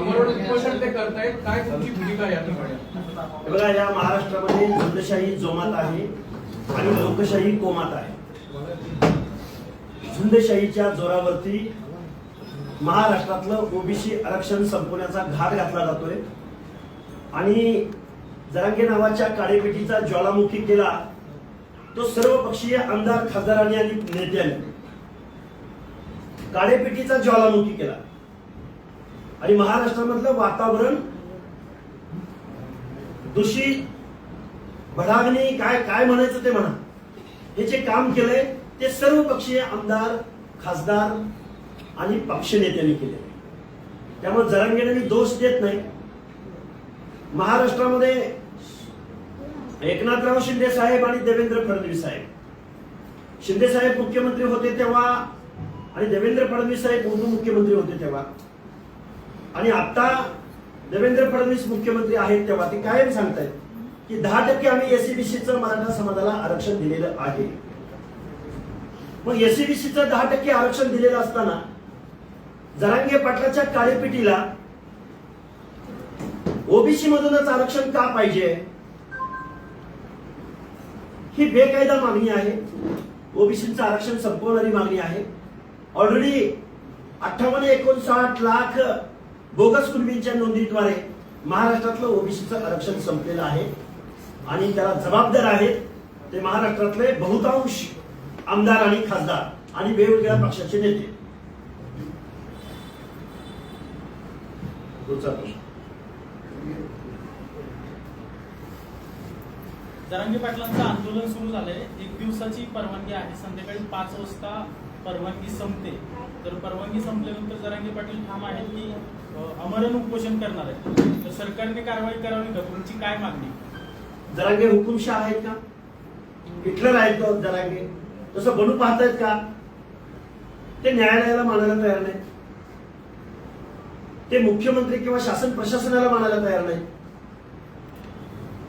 उपोषण ते करतायत काय तुमची भूमिका या ठिकाणी बघा. या महाराष्ट्रामध्ये झुंडशाही जोमात आहे आणि लोकशाही कोमात आहे. झुंडशाहीच्या जोरावरती महाराष्ट्रातलं ओबीसी आरक्षण संपवण्याचा घाट घातला जातोय. आणि जरांगे नावाच्या काळेपेटीचा ज्वालामुखी केला तो सर्व पक्षीय आमदार खासदारांनी आणि नेत्यांनी काळेपेटीचा ज्वालामुखी केला आणि महाराष्ट्रामधलं वातावरण दूषित भडागणी काय काय म्हणायचं ते म्हणा. हे जे काम केलंय ते सर्व पक्षीय आमदार खासदार आणि पक्षनेत्यांनी केले त्यामुळे जरांगेने मी दोष देत नाही. महाराष्ट्रामध्ये एकनाथराव शिंदे साहेब आणि देवेंद्र फडणवीस साहेब. शिंदे साहेब मुख्यमंत्री होते तेव्हा आणि देवेंद्र फडणवीस साहेब उपमुख्यमंत्री होते तेव्हा. आणि आता देवेंद्र फडणवीस मुख्यमंत्री आहेत तेव्हा ते कायम सांगतायत की दहा टक्के आम्ही एसीबीसीचं मराठा समाजाला आरक्षण दिलेलं आहे. मग एसीबीसीचं दहा टक्के आरक्षण दिलेलं असताना जरांगे पाटलाच्या काळेपिटीला ओबीसी मधूनच आरक्षण का पाहिजे? ही बेकायदा मागणी आहे. ओबीसीचं आरक्षण संपवणारी मागणी आहे. ऑलरेडी अठ्ठावन्न एकोणसाठ लाख बोगस कुणबींच्या नोंदीद्वारे महाराष्ट्रातलं ओबीसीचं आरक्षण संपलेलं आहे आणि त्याला जबाबदार आहेत ते महाराष्ट्रातले बहुतांश आमदार आणि खासदार आणि वेगवेगळ्या पक्षाचे नेते. पुढचा पाटलांचं आंदोलन सुरू झालंय. एक दिवसाची परवानगी आहे. संध्याकाळी पाच वाजता परवानगी संपते. तर परवानगी संपल्यानंतर जरांगे पाटील ठाम आहेत की अ, अमरण उपोषण करणार आहे तर सरकारने कारवाई करावी का? तुमची काय मागणी? जरांगे हुकुमशाह आहेत का? हिटलर आहेत तो जरांगे? तसं बनू पाहतायत का? ते न्यायालयाला मानायला तयार नाही ते मुख्यमंत्री किंवा शासन प्रशासनाला मानायला तयार नाही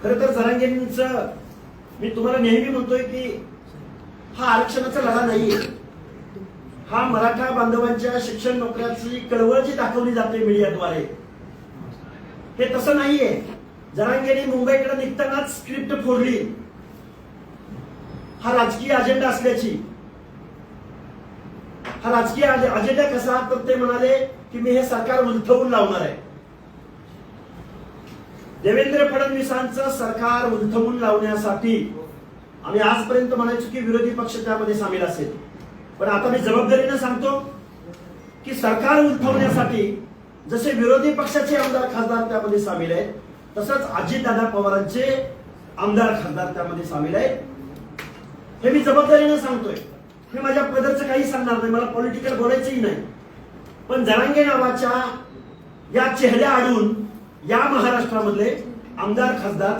खर तर जरांगेंच मी तुम्हाला नेहमी म्हणतोय की हा आरक्षणाचा लढा नाहीये. हा मराठा बांधवांच्या शिक्षण नोकऱ्याची कळवळ जी दाखवली जाते मीडियाद्वारे. हे तसं नाहीये. जरांगेने मुंबईकडे निघतानाच स्क्रिप्ट फोडली. हा राजकीय अजेंडा असल्याची. हा राजकीय अजेंडा कसा? तर ते म्हणाले की मी हे सरकार उलथवून लावणार आहे. देवेंद्र फडणवीसांचं सरकार उलथवून लावण्यासाठी आम्ही आजपर्यंत म्हणायचो की विरोधी पक्ष त्यामध्ये सामील असेल. पण आता मी जबाबदारीनं सांगतो की सरकार उलथवण्यासाठी जसे विरोधी पक्षाचे आमदार खासदार त्यामध्ये सामील आहेत तसंच अजितदादा पवारांचे आमदार खासदार त्यामध्ये सामील आहेत. हे मी जबाबदारीनं सांगतोय. मी माझ्या पदरचं काही सांगणार नाही मला पॉलिटिकल बोलायचंही नाही. पण जरांगे नावाच्या या चेहऱ्या आडून या महाराष्ट्रामधले आमदार खासदार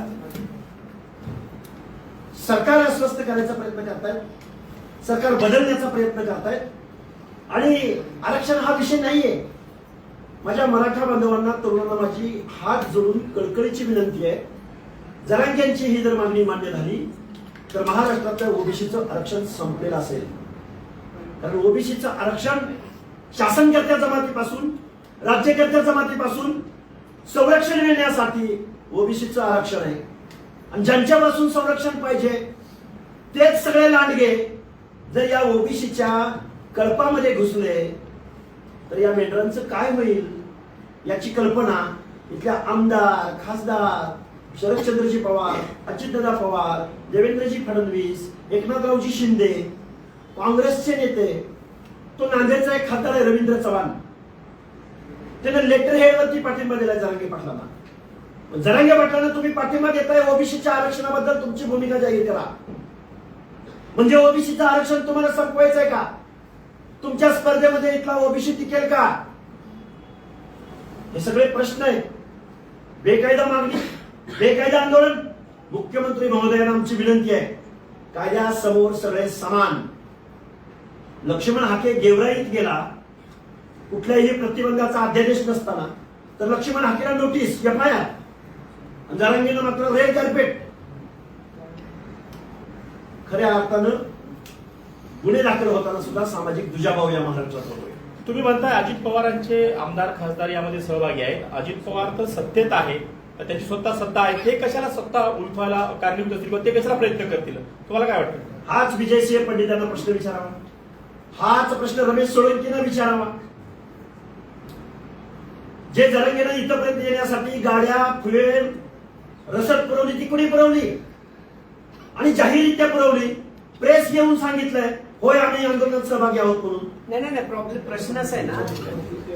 सरकार अस्वस्थ करायचा प्रयत्न करतायत. सरकार बदलण्याचा प्रयत्न करतायत. आणि आरक्षण हा विषय नाहीये. माझ्या मराठा बांधवांना तरुणांना माझी हात जोडून कळकळीची विनंती आहे. जरांग्यांची ही जर मागणी मान्य झाली तर महाराष्ट्रातल्या ओबीसीचं आरक्षण संपलेलं असेल. कारण ओबीसीचं आरक्षण शासनकर्त्या जमातीपासून राज्यकर्त्या जमातीपासून संरक्षण मिळण्यासाठी ओबीसीचं आरक्षण आहे. आणि ज्यांच्यापासून संरक्षण पाहिजे तेच सगळे लांडगे जर या ओबीसीच्या कळपामध्ये घुसले तर या मेंढरांचं काय होईल? याची कल्पना इथल्या आमदार खासदार शरदचंद्रजी पवार अजितदादा पवार देवेंद्रजी फडणवीस एकनाथरावजी शिंदे काँग्रेसचे नेते तो नांदेडचा एक खासदार आहे रवींद्र चव्हाण. त्यानं लेटर हेडवरती पाठिंबा दिला जरांगे पाटलांना. जरांगे पाटलांना तुम्ही पाठिंबा देताय ओबीसीच्या आरक्षणाबद्दल तुमची भूमिका जाहीर करा. म्हणजे ओबीसीचं आरक्षण तुम्हाला संपवायचंय का? तुमच्या स्पर्धेमध्ये इथला ओबीसी टिकेल का? हे सगळे प्रश्न आहेत. बेकायदा मागणी बेकायदा आंदोलन. मुख्यमंत्री महोदयांना आमची विनंती आहे. कायद्यासमोर सगळे समान. लक्ष्मण हाके गेवराईत गेला. कुठल्याही प्रतिबंधाचा अध्यादेश नसताना. तर लक्ष्मण हाकेला नोटीस एफ आय आर जरांगीनं मात्र रेड कार्पेट खऱ्या अर्थानं गुन्हे दाखल होताना सुद्धा सामाजिक दुजाभाव या महाराष्ट्रात होतोय. तुम्ही म्हणताय अजित पवारांचे आमदार खासदार यामध्ये सहभागी आहेत. अजित पवार तर सत्तेत आहे. त्यांची स्वतः सत्ता आहे. ते कशाला सत्ता उलथवायला कारणीभूत असतील किंवा ते कशाला प्रयत्न करतील? तुम्हाला काय वाटतं? हाच विजयसिंह पंडितांना प्रश्न विचारावा. हाच प्रश्न रमेश सोळंकींना विचारावा. जे जरंगेनं इथपर्यंत येण्यासाठी गाड्या फुले रसद पुरवली ती कुणी पुरवली? आणि जाहीररित्या पुरवली. प्रेस येऊन सांगितलंय होय आम्ही आंदोलनात सहभागी आहोत म्हणून. नाही नाही नाही प्रॉब्लेम प्रश्न असा आहे ना.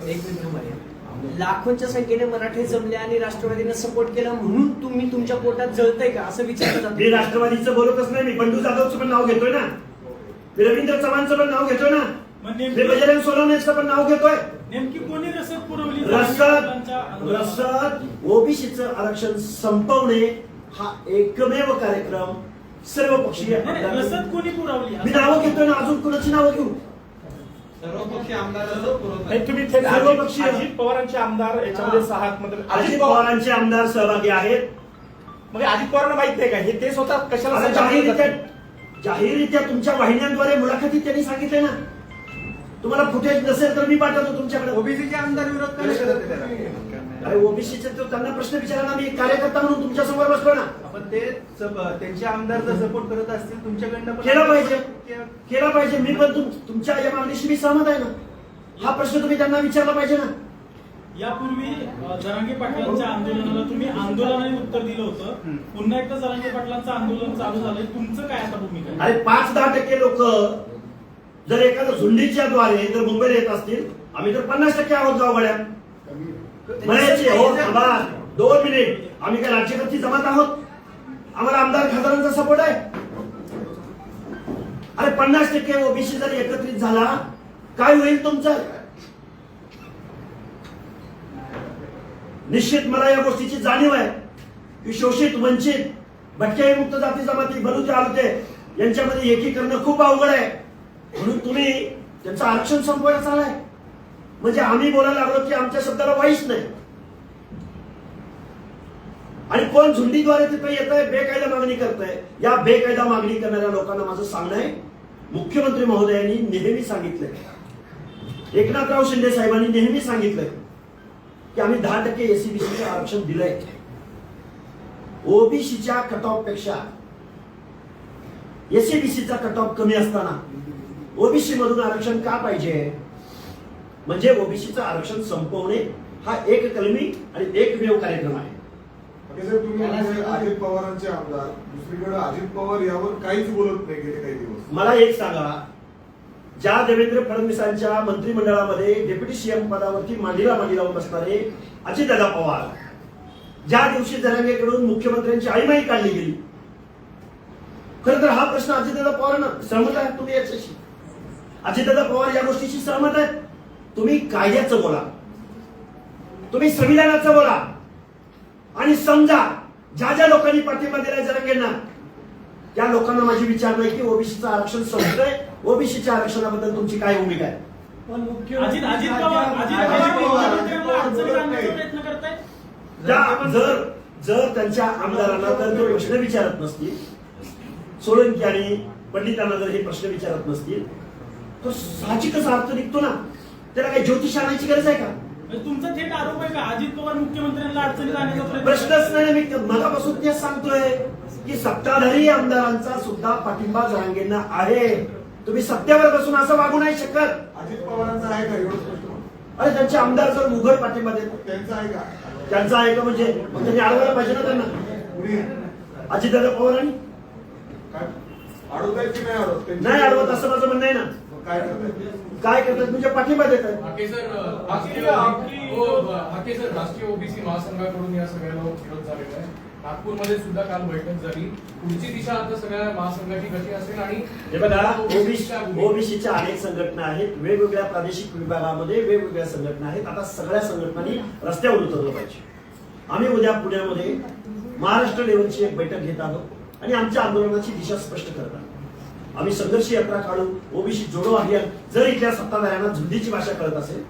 एक मिनिट. लाखोंच्या संख्येने मराठे जमले आणि राष्ट्रवादीनं सपोर्ट केला म्हणून तुम्ही तुमच्या पोटात जळतंय का? असं विचारलं मी राष्ट्रवादीचं बोलतच नाही मी बंडू जाधवचं पण नाव घेतोय ना. मी रवींद्र चव्हाणचं पण नाव घेतोय ना. मी बजरंग सोनवणेचं पण नाव घेतोय. नेमकी कोणी रसद पुरवली? रसद? रसद ओबीसीचं आरक्षण संपवणे हा एकमेव कार्यक्रम सर्व पक्षीय रसद कोणी पुरवली. मी नावं घेतोय ना अजून कोणाची नावं घेऊ? तुम्ही थेट सर्व अजित पक्षीय- अजित पवारांचे आमदार याच्यामध्ये सहा आहात म्हणजे अजित अजित पवार पवारांचे आमदार सहभागी आहेत. मग अजित पवारांना माहीत नाही का? हे ते स्वतः कशाला जाहीररित्या? जाहीररित्या तुमच्या वाहिन्यांद्वारे मुलाखतीत त्यांनी सांगितले ना. तुम्हाला फुटेज नसेल तर मी पाठवतो तुमच्याकडे. ओबीसीचे आमदार विरोध अरे ओबीसीचे तो त्यांना प्रश्न विचारा ना मी कार्यकर्ता म्हणून तुमच्यासमोर बसलो ना. आपण ते सब- त्यांचे आमदार जर सपोर्ट करत असतील तुमच्याकडनं पण केलं पाहिजे. केला. पाहिजे. मी पण तुम- तुमच्या या मागणीशी मी सहमत आहे ना. हा प्रश्न तुम्ही त्यांना विचारला पाहिजे ना. यापूर्वी जरांगे पाटलांच्या आंदोलनाला तुम्ही आंदोलनाने उत्तर दिलं होतं. पुन्हा एकदा जरांगे पाटलांचं आंदोलन चालू झालंय. तुमचं काय आता भूमिका आहे? अरे पाच दहा टक्के लोक जर एखाद्या झुंडीच्या द्वारे जर मुंबईला येत असतील आम्ही तर पन्नास टक्के आहोत गावगड्या म्हणायचे हो थांबा दोन मिनिट. आम्ही काय राज्यकर्ती जमात आहोत? आम्हाला आमदार खासदारांचा सपोर्ट आहे. अरे पन्नास टक्के ओबीसी जर एकत्रित झाला काय होईल तुमचं? निश्चित मला या गोष्टीची जाणीव आहे. की शोषित वंचित भटक्या मुक्त जाती जमाती बलुते आलते. यांच्यामध्ये एकीकरण खूप अवघड आहे. म्हणून तुम्ही त्यांचं आरक्षण संपवायला चाललाय. म्हणजे आम्ही बोलायला लागलो की आमच्या शब्दाला वाईच नाही. आणि कोण झुंडीद्वारे तिथे येत आहे बेकायदा मागणी करत आहे या बेकायदा मागणी करणाऱ्या लोकांना माझं सांगणं आहे. मुख्यमंत्री महोदयांनी नेहमी सांगितलंय. एकनाथराव शिंदे साहेबांनी नेहमी सांगितलंय की आम्ही दहा टक्के एसीबीसीचं आरक्षण दिलंय. ओबीसीच्या कट ऑफपेक्षा एसीबीसीचा कट ऑफ कमी असताना ओबीसी मधून आरक्षण का पाहिजे? म्हणजे ओबीसीचं आरक्षण संपवणे हा एक कलमी आणि एकमेव कार्यक्रम आहे. अजित पवारांचे आमदार. दुसरीकडे अजित पवार यावर काहीच बोलत नाही गेले काही दिवस. मला एक सांगा. ज्या देवेंद्र फडणवीसांच्या मंत्रिमंडळामध्ये डेप्युटी सीएम पदावरती मांडीला मांडी लावून बसणारे अजितदादा पवार ज्या दिवशी जरांगेकडून मुख्यमंत्र्यांची आईमाई काढली गेली खरं तर हा प्रश्न अजितदादा पवारांना सहमत आहे तुम्ही याच्याशी? अजितदादा पवार या गोष्टीशी सहमत आहेत? तुम्ही कायद्याचं बोला. तुम्ही संविधानाचं बोला. आणि समजा ज्या ज्या लोकांनी पाठिंबा दिलाय जरांगेंना त्या लोकांना माझी विचार नाही की ओबीसीचं आरक्षण संपलंय ओबीसीच्या आरक्षणाबद्दल तुमची काय भूमिका आहे? जर जर त्यांच्या आमदारांना तर ते प्रश्न विचारत नसतील. सोळंकी आणि पंडितांना जर हे प्रश्न विचारत नसतील तर साहजिकच अर्थ निघतो ना. त्याला काही ज्योतिष आणायची गरज आहे का? म्हणजे तुमचा थेट आरोप आहे का? अजित पवार मुख्यमंत्र्यांना अडचणीत आणण्याचा प्रयत्न प्रश्नच नाही मी मगापासून तेच सांगतोय की सत्ताधारी आमदारांचा सुद्धा पाठिंबा जरांगेंना आहे. तुम्ही सत्तेवर बसून असं वागू नाही शकत. अजित पवारांचा आहे का एवढं स्पष्ट. अरे त्यांचे आमदार जर उघड पाठिंबा देतात त्यांचा आहे का? त्यांचा आहे का म्हणजे? मग त्यांनी अडवायला पाहिजे ना त्यांना. कुणी? अजितदादा पवारांनी काय? अडवतायत की नाही अडवत? त्यांची- नाही अडवत असं माझं म्हणणं आहे ना. मग काय करतायत काय करतात? म्हणजे पाठिंबा देत आहेत हाके सर राष्ट्रीय हो, हाके सर राष्ट्रीय ओबीसी महासंघाकडून या सगळ्याला विरोध झालेला आहे. नागपूरमध्ये सुद्धा काल बैठक झाली. पुढची दिशा आता सगळ्या महासंघाची कशी असेल आणि हे बघा OBC ओबीसी च्या भूमिका- ओबीसीच्या अनेक संघटना आहेत. वेगवेगळ्या प्रादेशिक विभागामध्ये वेगवेगळ्या संघटना आहेत. आता सगळ्या संघटनांनी रस्त्यावर उतरलं पाहिजे. आम्ही उद्या पुण्यामध्ये महाराष्ट्र लेवलची एक बैठक घेत आहोत आणि आमच्या आंदोलनाची दिशा स्पष्ट करत आहोत आम्ही संघर्ष यात्रा काढू ओबीसी जोडो अभियान जर इथल्या सत्ताधाऱ्यांना झुंडीची भाषा कळत असेल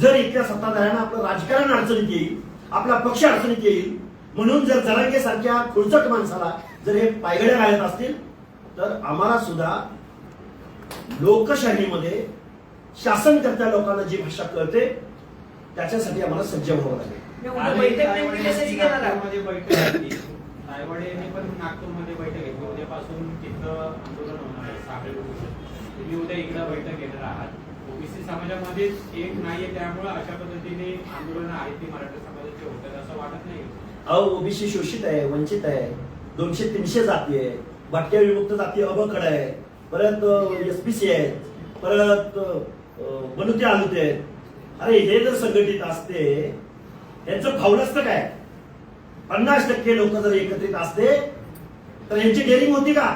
जर इथल्या सत्ताधाऱ्यांना आपलं राजकारण अडचणीत येईल आपला पक्ष अडचणीत येईल म्हणून जर जरांगे सारख्या खुळचट माणसाला जर हे पायगड्या घालत असतील तर आम्हाला सुद्धा लोकशाहीमध्ये शासनकर्त्या लोकांना जी भाषा कळते त्याच्यासाठी आम्हाला सज्ज व्हावं लागेल. नागपूरमध्ये बैठक घेतली. उद्यापासून तिथं आंदोलन होणार आहे साखळी उपोषण तुम्ही उद्या एकदा बैठक घेणार आहात. ओबीसी समाजामध्येच एक नाहीये त्यामुळे अशा पद्धतीने आंदोलन आहेत ती मराठा समाजाचे होतात असं वाटत नाही. अहो ओबीसी शोषित आहे वंचित आहे दोनशे तीनशे जाती आहे भटक्या विमुक्त जाती अबकड आहे परत एस पी सी आहेत परत बनुते आलुते आहेत. अरे हे जर संघटित असते यांचं फावल असतं काय? पन्नास टक्के लोक जर एकत्रित असते तर यांची डेअरिंग होती का?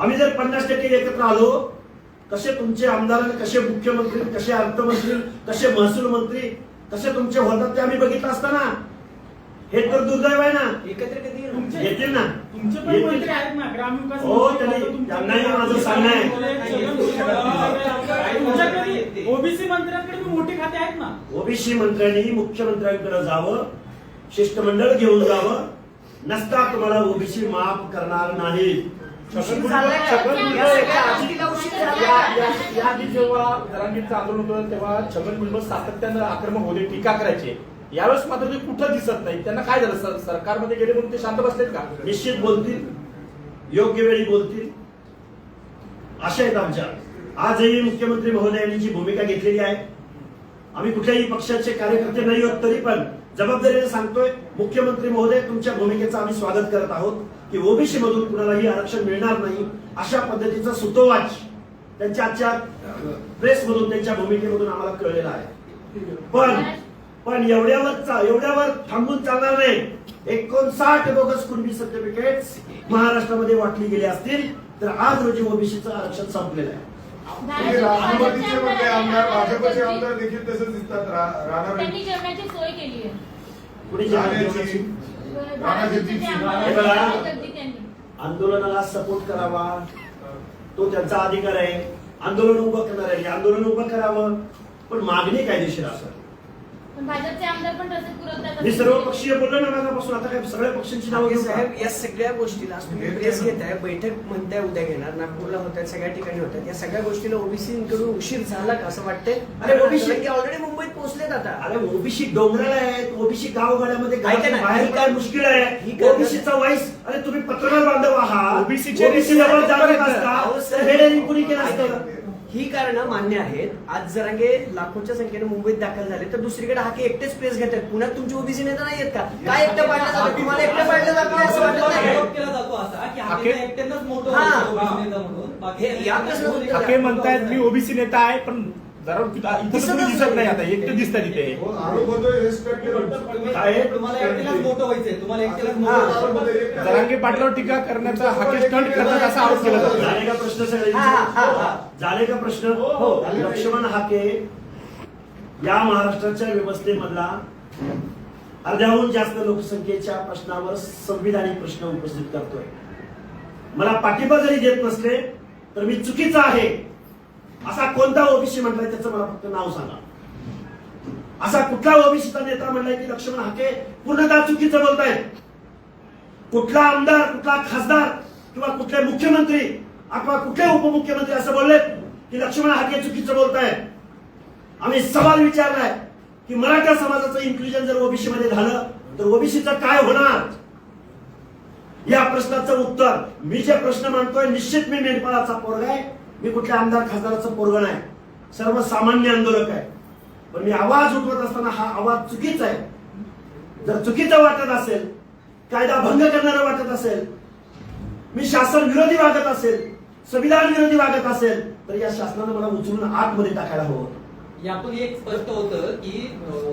आम्ही जर पन्नास टक्के एकत्र आलो कसे तुमचे आमदार कसे मुख्यमंत्री कसे अर्थमंत्री कसे महसूल मंत्री कसे तुमचे होतात ते आम्ही बघितलं असताना हे तर दुर्दैव आहे ना. एकत्र येतील ना. हो, त्यांनाही माझं सांगणं ओबीसी मंत्र्यांकडे बी मोठी खाते आहेत ना. ओबीसी मंत्र्यांनी मुख्यमंत्र्यांकडे जावं शिष्टमंडळ घेऊन जावं. नसता तुम्हाला ओबीसी माफ करणार नाही. उशीर झालाय का? या सगळ्या गोष्टीला उशीर झालाय या का? या- या आधी जेव्हा जरांगीरचं आंदोलन होतं तेव्हा छगन भुजबळ सातत्यानं आक्रमक होते टीका करायचे. यावेळेस मात्र ते कुठं दिसत नाही त्यांना काय झालं? सर सरकारमध्ये गेले म्हणून ते शांत बसलेत का? निश्चित बोलतील. योग्य वेळी बोलतील. आशा आहेत आमच्या. आजही मुख्यमंत्री महोदयांनी जी भूमिका घेतलेली आहे आम्ही कुठल्याही पक्षाचे कार्यकर्ते नाही आहोत तरी पण जबाबदारीने सांगतोय मुख्यमंत्री महोदय तुमच्या भूमिकेचं आम्ही स्वागत करत आहोत. की ओबीसी मधून कुणालाही आरक्षण मिळणार नाही अशा पद्धतीचा सुतोवाच त्यांच्या आजच्या प्रेस मधून त्यांच्या भूमिकेमधून आम्हाला कळलेला आहे. पण पण एवढ्यावर चा- एवढ्यावर थांबून चालणार नाही. एकोणसाठ बोगस कुणबी सर्टिफिकेट महाराष्ट्रामध्ये वाटली गेली असतील तर आज रोजी ओबीसीचं आरक्षण संपलेलं आहे. राष्ट्रवादीचे म्हणजे आमदार भाजपचे आमदार देखील तसंच दिसतात. रा- राणा आंदोलनाला सपोर्ट करावा. तो त्यांचा अधिकार आहे. आंदोलन उभं करणार आहे. आंदोलन उभं करावं. पण मागणी कायदेशीर असावी. भाजपचे आमदार पण तसेच पुरवतात मी सर्व पक्षीय बोललो ना मागापासून आता काय सगळ्या पक्षांची नावं? साहेब या सगळ्या गोष्टीला तुम्ही प्रेस घेताय बैठक म्हणताय उद्या घेणार नागपूरला होत आहेत सगळ्या ठिकाणी होत आहेत या सगळ्या गोष्टीला ओबीसी कडून उशीर झाला का असं वाटतंय? अरे OBC ऑलरेडी मुंबईत पोहोचलेत आता. अरे ओबीसी डोंगराला आहेत ओबीसी गावगाड्यामध्ये बाहेर ही काय मुश्किल ही आहे ओबीसीचा वाईस अरे तुम्ही पत्रकार बांधव आहात. OBC चे ओबीसी जवळ आहेत. असता हे कुणी केलं असतं? ही कारणं मान्य आहेत. आज जरांगे लाखोच्या संख्येने मुंबईत दाखल झाले तर दुसरीकडे हाके एकटेच प्रेस घेत आहेत पुण्यात तुमचे ओबीसी नेता नाही आहेत का काय एकटं पाडलं जातं? तुम्हाला एकटं पाडलं जात नाही. असं वाटत नाही या प्रश्नावर- ठाके म्हणतायत मी ओबीसी नेता आहे पण जरा इथं तुम्ही दिसत नाही आता एकटे दिसतात इथे. हो, हे. हा. जरांगे पाटलावर टीका करण्याचा हाके स्टंट करतात असा आरोप केला जातो झाले का प्रश्न सगळे हा, हा, हा. झाले का प्रश्न? हो लक्ष्मण हाके या महाराष्ट्राच्या व्यवस्थेमधला अर्ध्याहून जास्त लोकसंख्येच्या प्रश्नावर संविधानिक प्रश्न उपस्थित करतोय. मला पाठिंबा जरी देत नसले तर मी चुकीचा आहे. असा कोणता ओबीसी म्हटलाय त्याचं मला फक्त नाव सांगा. असा कुठला ओबीसीचा नेता म्हणलाय की लक्ष्मण हाके पूर्णतः चुकीचं बोलतायत? कुठला आमदार कुठला खासदार किंवा कुठले मुख्यमंत्री अथवा कुठले उपमुख्यमंत्री असं बोललेत की लक्ष्मण हाके चुकीचं बोलतायत? आम्ही सवाल विचारलाय की मराठा समाजाचं इन्क्लुजन जर ओबीसी मध्ये झालं तर ओबीसीचं काय होणार? या प्रश्नाचं उत्तर मी जे प्रश्न मांडतोय निश्चित मी मेंढपाळाचा पोरगा आहे. मी कुठल्या आमदार खासदाराचं पोरगण आहे सर्वसामान्य आंदोलक आहे. पण मी आवाज उठवत असताना हा आवाज चुकीचा आहे. जर चुकीचं वाटत असेल कायदा भंग करणारं वाटत असेल मी शासन विरोधी वागत असेल संविधान विरोधी वागत असेल तर या शासनानं मला उचलून आतमध्ये टाकायला हवं होतं. यातून एक स्पष्ट होतं की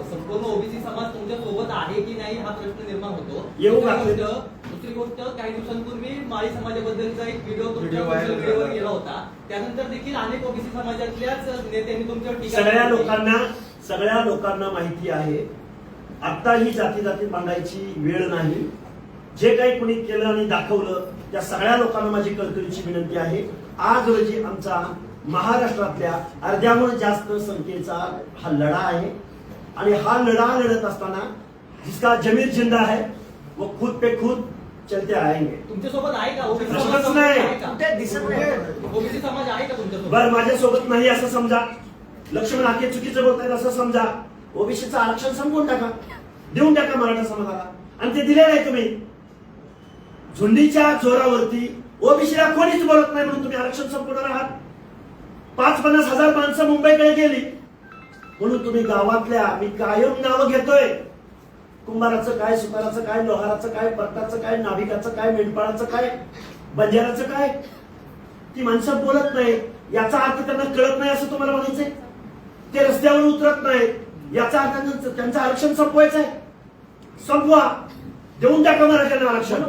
संपूर्ण ओबीसी समाज तुमच्यासोबत आहे की नाही हा प्रश्न निर्माण होतो दुसरी. गोष्ट काही दिवसांपूर्वी माळी समाजाबद्दलचा एक व्हिडिओ तुमच्या सोशल मीडियावर. गेला होता त्यानंतर देखील अनेक ओबीसी समाजातल्याच नेत्यांनी तुमच्यावर टीका सगळ्या. लोकांना सगळ्या लोकांना माहिती आहे आता ही जाती जाती मांडायची वेळ नाही जे काही कोणी केलं आणि दाखवलं त्या सगळ्या लोकांना माझी कळकळीची विनंती आहे आज रोजी आमचा महाराष्ट्रातल्या अर्ध्याहून जास्त संख्येचा हा लढा आहे. आणि हा लढा लढत असताना जिसका जमीर जिंदा है वो खुद पे खुद चलते आएंगे. तुमच्यासोबत आहे का? प्रश्नच नाही. आहे कुठे दिसत नाही. ओबीसी समाज आहे का तुमच्यासोबत? बर माझ्यासोबत नाही असं समजा. लक्ष्मण हाके चुकीचं बोलतायत असं समजा. ओबीसीचं आरक्षण संपवून टाका. देऊन टाका मराठा समाजाला. आणि ते दिले नाही तुम्ही. झुंडीच्या जोरावरती ओबीसीला कोणीच बोलत नाही म्हणून तुम्ही आरक्षण संपवणार आहात. पाच पन्नास हजार माणसं मुंबईकडे गेली. म्हणून तुम्ही गावातल्या मी कायम नावं घेतोय. कुंभाराचं काय सुताराचं काय लोहाराचं काय परटाचं काय नाभिकाचं काय मेंढपाळाचं काय बंजाराचं काय? ती माणसं बोलत नाही. याचा अर्थ त्यांना कळत नाही असं तुम्हाला म्हणायचंय? ते रस्त्यावर उतरत नाही. याचा अर्थ त्यांचं- आरक्षण संपवायचं आहे संपवा. देऊन टाका मराठ्यांना आरक्षण.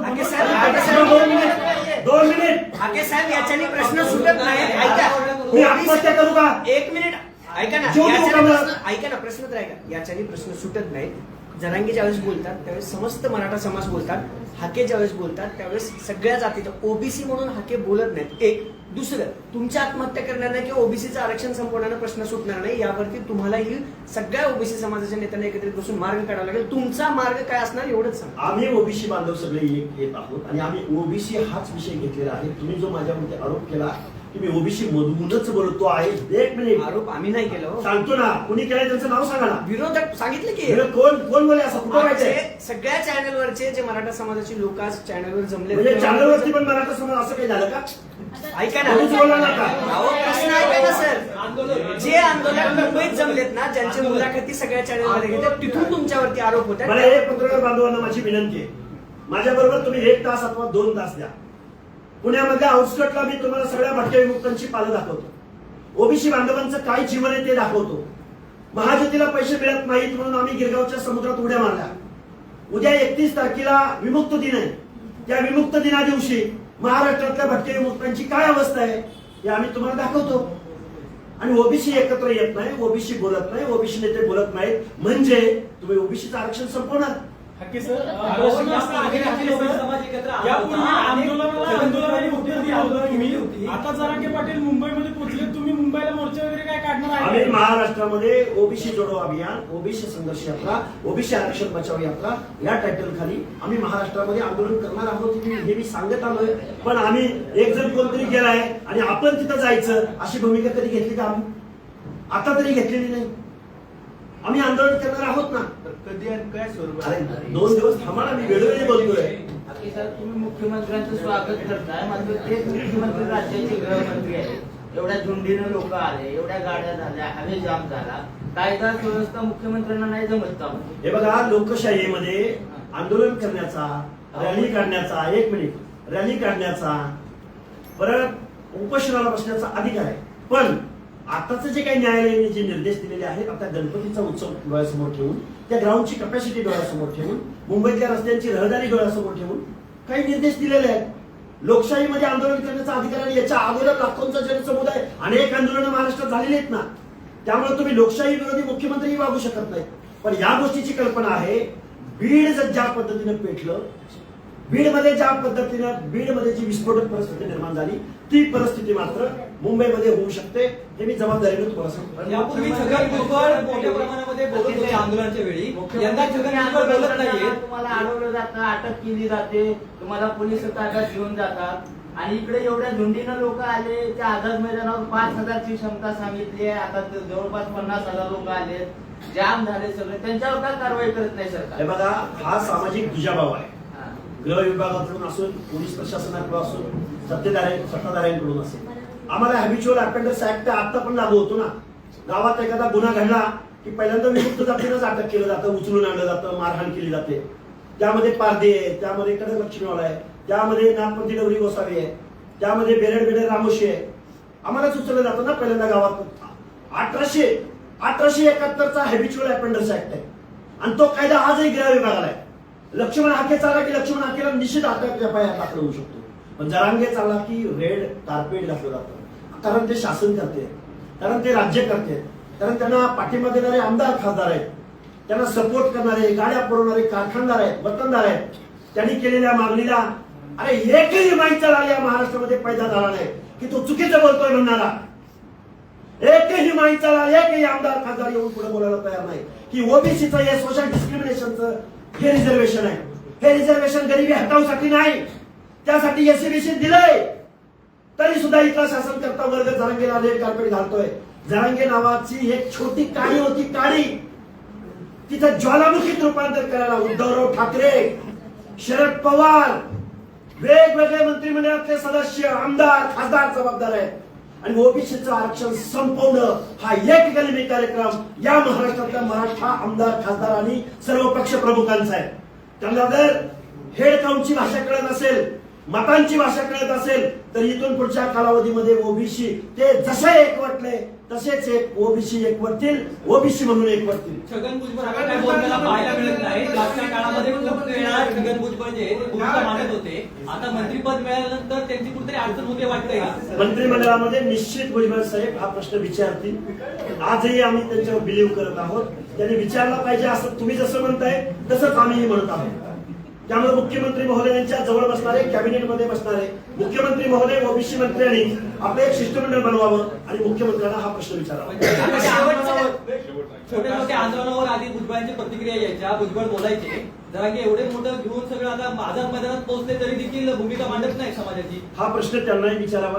दोन मिनिट. दोन मिनिट. हाके साहेब याच्याने प्रश्न सुटत नाही ऐका. मी आत्महत्या करू का? एक मिनिट. ऐका ना याच्याने? प्रश्न ऐका ना प्रश्न तर ऐका. याच्याने प्रश्न सुटत नाहीत. जरांगी ज्यावेळेस बोलतात त्यावेळेस समस्त मराठा समाज बोलतात हाके ज्यावेळेस बोलतात त्यावेळेस सगळ्या जातीच्या ओबीसी म्हणून हाके बोलत नाहीत. एक. दुसरं तुमच्या आत्महत्या करण्यानं किंवा ओबीसीचं आरक्षण संपवण्यानं प्रश्न सुटणार नाही. यावरती तुम्हालाही सगळ्या ओबीसी समाजाच्या नेत्यांना एकत्रित बसून मार्ग काढावा लागेल. तुमचा मार्ग काय असणार एवढंच सांगा. आम्ही ओबीसी बांधव सगळे एक येत आहोत आणि आम्ही ओबीसी हाच विषय घेतलेला आहे. तुम्ही जो माझ्यावरती आरोप केला मी ओबीसी मधूनच बोलतो आहे. एक मिनिट आरोप आम्ही नाही केला हो. सांगतो ना. कुणी केलाय त्यांचं नाव सांगा ना. विरोधक सांगितलं की. कोण कोण बोले असं कुठं माहितीये आमचे सगळ्या चॅनलवरचे जे मराठा समाजाचे लोक आज चॅनलवर जमले म्हणजे चॅनलवरती पण मराठा समाज असं काही झालं का? ऐका ना. कोणीच बोलला. अहो, प्रश्न ऐका ना सर. जे आंदोलन मुंबईत जमलेत ना ज्यांच्या मुलाखती सगळ्या चॅनलमध्ये घेतात तिथून तुमच्यावरती आरोप होत मला एक पत्रकार बांधवांना माझी विनंती आहे. माझ्या बरोबर तुम्ही एक तास अथवा दोन तास द्या. पुण्यामध्ये आउटस्कटला मी तुम्हाला सगळ्या भटक्या विमुक्तांची पालं दाखवतो. ओबीसी बांधवांचं काय जीवन आहे ते दाखवतो. महाज्योतीला पैसे मिळत नाहीत म्हणून आम्ही गिरगावच्या समुद्रात उड्या मारल्या. उद्या एकतीस तारखेला विमुक्त दिन आहे. त्या विमुक्त दिना दिवशी महाराष्ट्रातल्या भटक्या विमुक्तांची काय अवस्था आहे हे आम्ही तुम्हाला दाखवतो. आणि ओबीसी एकत्र येत नाही ओबीसी बोलत नाही ओबीसी नेते बोलत नाहीत. म्हणजे तुम्ही ओबीसीचं आरक्षण संपवणार. सर. आता जरांगे पाटील मुंबईमध्ये पोहोचले तुम्ही मुंबईला मोर्चा वगैरे काय काढणार आम्ही आहे महाराष्ट्रामध्ये ओबीसी जोडो अभियान ओबीसी संघर्ष यात्रा ओबीसी आरक्षण बचाव यात्रा या टायटल खाली आम्ही महाराष्ट्रामध्ये आंदोलन करणार आहोत हे हे मी सांगत आलोय. पण आम्ही एक जण कोणतरी गेलाय आणि आपण तिथं जायचं अशी भूमिका कधी घेतली का आम्ही? आता तरी घेतलेली नाही. आम्ही आंदोलन करणार आहोत ना. कधी आणि काय स्वरूप दोन दिवस थांबा ना मी वेळोवेळी बोलतोय. बाकी सर तुम्ही मुख्यमंत्र्यांचं स्वागत करताय. मात्र तेच मुख्यमंत्री राज्याचे गृहमंत्री आहेत. एवढ्या झुंडीनं लोक आले एवढ्या गाड्या झाल्या हवे जाम झाला. कायदा सुव्यवस्था मुख्यमंत्र्यांना नाही जमत का हे बघा लोकशाहीमध्ये आंदोलन करण्याचा रॅली काढण्याचा एक मिनिट. रॅली काढण्याचा परत उपोषणाला बसण्याचा अधिकार आहे. पण आताच जे काही न्यायालयाने जे निर्देश दिलेले आहेत आता गणपतीचा उत्सव डोळ्यासमोर ठेवून त्या ग्राउंडची कपॅसिटी डोळ्यासमोर ठेवून मुंबईतल्या रस्त्यांची रहदारी डोळ्यासमोर ठेवून काही निर्देश दिलेले आहेत. लोकशाहीमध्ये आंदोलन करण्याचा अधिकार आहे याच्या अगोदर लाखोंचा जनसमुदाय अनेक आंदोलनं महाराष्ट्रात झालेली आहेत ना? त्यामुळे तुम्ही लोकशाही विरोधी मुख्यमंत्रीही वागू शकत नाही. पण या गोष्टीची कल्पना आहे बीड जर ज्या पद्धतीने पेटलं बीडमध्ये ज्या पद्धतीनं बीडमध्ये जी विस्फोटक परिस्थिती निर्माण झाली ती परिस्थिती मात्र मुंबईमध्ये होऊ शकते हे मी जबाबदारीने तुम्हाला सांगतो. यापूर्वी छगन भुजबळ मोठ्या प्रमाणामध्ये बोलत होते आंदोलनाच्या वेळी. यंदा छगन भुजबळ बोलत नाहीये. तुम्हाला अडवलं जातं अटक केली जाते तुम्हाला पोलीस ताब्यात घेऊन जातात. आणि इकडे एवढ्या झुंडीनं लोक आले त्या आझाद मैदानावर पाच हजारची क्षमता सांगितली आहे. आता जवळपास पन्नास हजार लोक आले जाम झाले सगळे. त्यांच्यावर का कारवाई करत नाही हे सरकार बघा हा सामाजिक दुजाभाव आहे. गृह विभागाकडून असून पोलीस प्रशासनाकडून असून सत्तेधारे सत्ताधाऱ्यांकडून असेल. आम्हाला हॅबिच्युअल अपेंडन्स ऍक्ट आता पण लागू होतो ना. गावात एखादा गुन्हा घडला की पहिल्यांदा विमुक्त जातीनंच अटक केलं जातं उचलून आणलं जातं मारहाण केली जाते. त्यामध्ये पारदे आहे त्यामध्ये कडक लक्ष्मीवाला आहे त्यामध्ये नागपंथी डवरी गोसावी आहे त्यामध्ये बेरड बेरड रामोशी आहे. आम्हालाच उचललं जातं ना पहिल्यांदा गावात. अठराशे अठराशे एकाहत्तरचा हॅबिच्युअल अपेंडन्स ऍक्ट आहे. आणि तो कायदा आजही गृह विभागाला आहे. लक्ष्मण हाके चालला की लक्ष्मण हाकेला निश्चित अटक एफ दाखल होऊ शकतो. पण जरांगे चालला की रेड कार्पेट दाखवलं जातं. कारण ते शासन करते. कारण ते राज्य करते. कारण त्यांना पाठिंबा देणारे आमदार खासदार आहेत. त्यांना सपोर्ट करणारे गाड्या पुरवणारे कारखानदार आहेत वतनदार आहेत. त्यांनी केलेल्या मागणीला अरे एकही चला या महाराष्ट्रामध्ये पैदा झाला नाही की तो चुकीचं बोलतोय म्हणणारा. एकही माहिती एकही आमदार खासदार येऊन पुढे बोलायला तयार नाही. की ओबीसीचं हे सोशल डिस्क्रिमिनेशनचं हे रिझर्वेशन आहे. हे रिझर्वेशन गरिबी हटवण्यासाठी नाही. त्यासाठी एसीबीसी दिलंय. तरी सुद्धा इथला शासनकर्ता वर्ग जरांगेला रेड कार्पेट घालतोय. जरांगे नावाची एक छोटी काळी होती काळी तिथं ज्वालामुखीत रूपांतर करायला उद्धवराव ठाकरे शरद पवार वेगवेगळे मंत्रिमंडळातले सदस्य आमदार खासदार जबाबदार आहेत. आणि ओबीसीचं आरक्षण संपवणं हा एक कलमी कार्यक्रम या महाराष्ट्रातल्या मराठा आमदार खासदार आणि सर्व पक्ष प्रमुखांचा आहे. त्यांना जर हेड काउंटची भाषा कळत असेल मतांची भाषा कळत असेल तर इथून पुढच्या कालावधीमध्ये ओबीसी ते जसे एकवटले तसेच एक ओबीसी एकवटतील ओबीसी म्हणून एकवटतील छगन भुजबळ आता काय बोलण्याला पाहायला मिळत नाही. मागच्या काळामध्ये खूप वेळा छगन भुजबळ जे आहेत, ते भूमिका मांडत होते. आता मंत्रीपद मिळाल्यानंतर त्यांची कुठेतरी अडचण होते वाटतंय का? मंत्रिमंडळामध्ये निश्चित भुजबळ साहेब हा प्रश्न विचारतील. आजही आम्ही त्यांच्यावर बिलीव्ह करत आहोत. त्यांनी विचारला पाहिजे असं तुम्ही जसं म्हणताय तसंच आम्हीही म्हणत आहोत. त्यामुळे मुख्यमंत्री महोदयांच्या जवळ बसणारे कॅबिनेटमध्ये बसणारे मुख्यमंत्री महोदय ओबीसी मंत्र्यांनी आपलं एक शिष्टमंडळ बनवावं आणि मुख्यमंत्र्यांना हा प्रश्न विचारावा. आता शेवटचं- छोट्या छोट्या आंदोलनावर आधी भुजबळांची प्रतिक्रिया यायच्या भुजबळ बोलायचे. जरा की एवढे मोठं घेऊन सगळं आता आझाद मैदानात पोहोचले तरी देखील भूमिका मांडत नाही समाजाची. हा प्रश्न त्यांनाही विचारावा.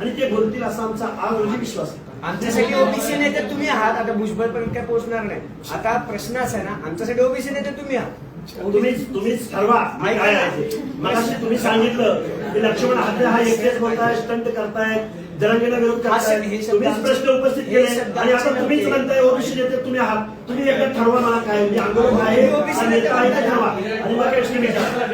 आणि ते बोलतील असा आमचा आज रोजी विश्वास आहे. आमच्यासाठी ओबीसी नेते तुम्ही आहात. आता भुजबळ पर्यंत काय पोहोचणार नाही. आता प्रश्न असा आहे ना आमच्यासाठी ओबीसी नेते तुम्ही आहात. तुम्हीच तुम्हीच ठरवा मी काय आहे. मगाशी तुम्ही सांगितलं की लक्ष्मण हा एकटेच बोलताय स्टंट करताय जरांगेला विरोध हा करताय. हे तुम्हीच प्रश्न उपस्थित हे केले. आणि आता तुम्हीच. म्हणताय ओबीसी नेते तुम्ही आहात. तुम्ही एकदा ठरवा मला काय मी आंदोलन आहे OBC आणि नेता आहे ते ठरवा. आणि मग प्रश्न विचारा?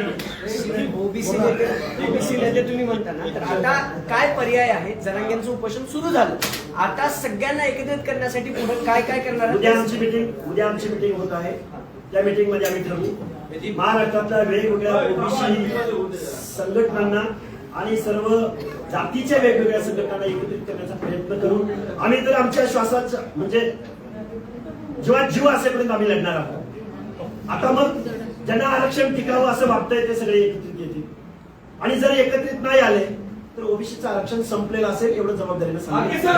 ओबीसी नेते ओबीसी नेते तुम्ही म्हणता ना तर आता काय पर्याय आहेत जरांग्यांचं उपोषण सुरू झालं. आता सगळ्यांना एकत्रित करण्यासाठी पुढे काय काय करणार? उद्या? आमची मिटिंग उद्या आमची मिटिंग होत आहे. त्या मिटिंगमध्ये आम्ही ठरवू. महाराष्ट्रातल्या वेगवेगळ्या ओबीसी संघटनांना आणि सर्व जातीच्या वेगवेगळ्या संघटनांना एकत्रित करण्याचा प्रयत्न करू. आम्ही तर आमच्या श्वासाचा म्हणजे जेव्हा जीव असेपर्यंत आम्ही लढणार आहोत. आता मग ज्यांना आरक्षण टिकावं असं वाटतंय ते सगळे एकत्रित येतील. आणि जर एकत्रित नाही आले तर ओबीसीचं आरक्षण संपलेलं असेल एवढं जबाबदारीनं सांगितलं